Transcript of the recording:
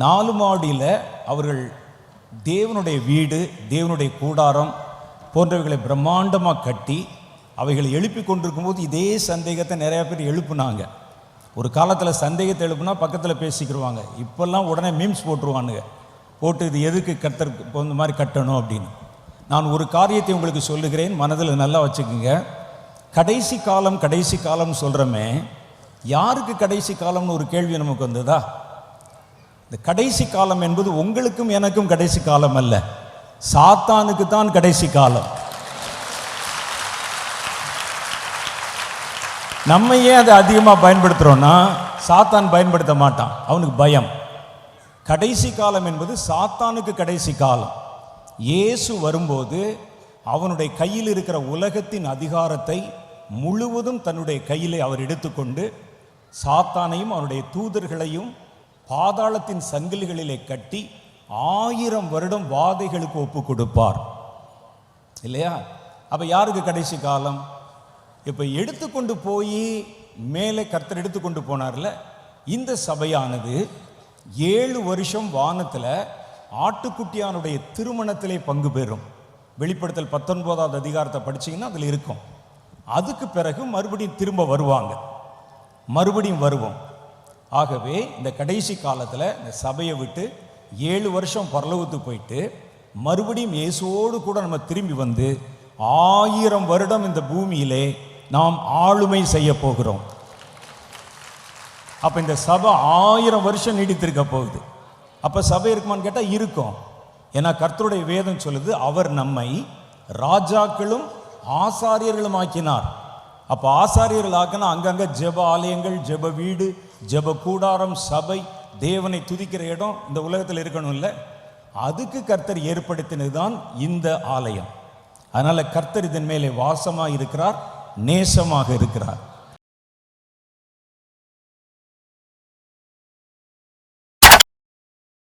நாலு மாடியில் அவர்கள் தேவனுடைய வீடு தேவனுடைய கூடாரம் போன்றவைகளை பிரம்மாண்டமாக கட்டி அவைகளை எழுப்பி கொண்டிருக்கும்போது இதே சந்தேகத்தை நிறையா பேர் எழுப்புனாங்க. ஒரு காலத்தில் சந்தேகத்தை எழுப்புனா பக்கத்தில் பேசிக்கிடுவாங்க இப்போல்லாம் உடனே மீம்ஸ் போட்டுருவானுங்க. போட்டு இது எதுக்கு கத்தருக்கு இந்த மாதிரி கட்டணும் அப்படின்னு. நான் ஒரு காரியத்தை உங்களுக்கு சொல்லுகிறேன் மனதில் நல்லா வச்சுக்கோங்க. கடைசி காலம் கடைசி காலம்னு சொல்கிறோமே யாருக்கு கடைசி காலம்னு ஒரு கேள்வி நமக்கு வந்ததா? இந்த கடைசி காலம் என்பது உங்களுக்கும் எனக்கும் கடைசி காலம் அல்ல. சாத்தானுக்கு தான் கடைசி காலம். நம்ம ஏன் அதை அதிகமாக பயன்படுத்துகிறோன்னா சாத்தான் பயன்படுத்த மாட்டான். அவனுக்கு பயம். கடைசி காலம் என்பது சாத்தானுக்கு கடைசி காலம். இயேசு வரும்போது அவனுடைய கையில் இருக்கிற உலகத்தின் அதிகாரத்தை முழுவதும் தன்னுடைய கையிலே அவர் எடுத்துக்கொண்டு சாத்தானையும் அவனுடைய தூதர்களையும் பாதாளத்தின் சங்கிலிகளிலே கட்டி ஆயிரம் வருடம் வாதைகளுக்கு ஒப்பு கொடுப்பார். இல்லையா? அப்போ யாருக்கு கடைசி காலம்? இப்போ எடுத்துக்கொண்டு போய் மேலே கர்த்தர் எடுத்துக்கொண்டு போனார்ல இந்த சபையானது ஏழு வருஷம் வானத்தில் ஆட்டுக்குட்டியானுடைய திருமணத்திலே பங்கு பெறும். வெளிப்படுத்தல் பத்தொன்பதாவது அதிகாரத்தை படிச்சிங்கன்னா அதில் இருக்கும். அதுக்கு பிறகு மறுபடியும் திரும்ப வருவாங்க. மறுபடியும் வருவோம். ஆகவே இந்த கடைசி காலத்தில் இந்த சபையை விட்டு ஏழு வருஷம் பரலோகத்துக்கு போயிட்டு மறுபடியும் இயேசுவோடு கூட நம்ம திரும்பி வந்து ஆயிரம் வருடம் இந்த பூமியிலே நாம் ஆளுமை செய்ய போகிறோம். அப்போ இந்த சபை ஆயிரம் வருஷம் நீடித்திருக்க போகுது. அப்போ சபை இருக்குமான்னு கேட்டால் இருக்கும். ஏன்னா கர்த்தருடைய வேதம் சொல்லுது அவர் நம்மை ராஜாக்களும் ஆசாரியர்களும் ஆக்கினார். அப்போ ஆசாரியர்கள் ஆக்கினா அங்கங்கே ஜெப ஆலயங்கள் ஜெப வீடு ஜெப கூடாரம் சபை தேவனை துதிக்கிற இடம் இந்த உலகத்தில் இருக்கணும் இல்லை. அதுக்கு கர்த்தர் ஏற்படுத்தினது தான் இந்த ஆலயம். அதனால் கர்த்தர் இதன் மேலே வாசமாக இருக்கிறார் நேசமாக இருக்கிறார்.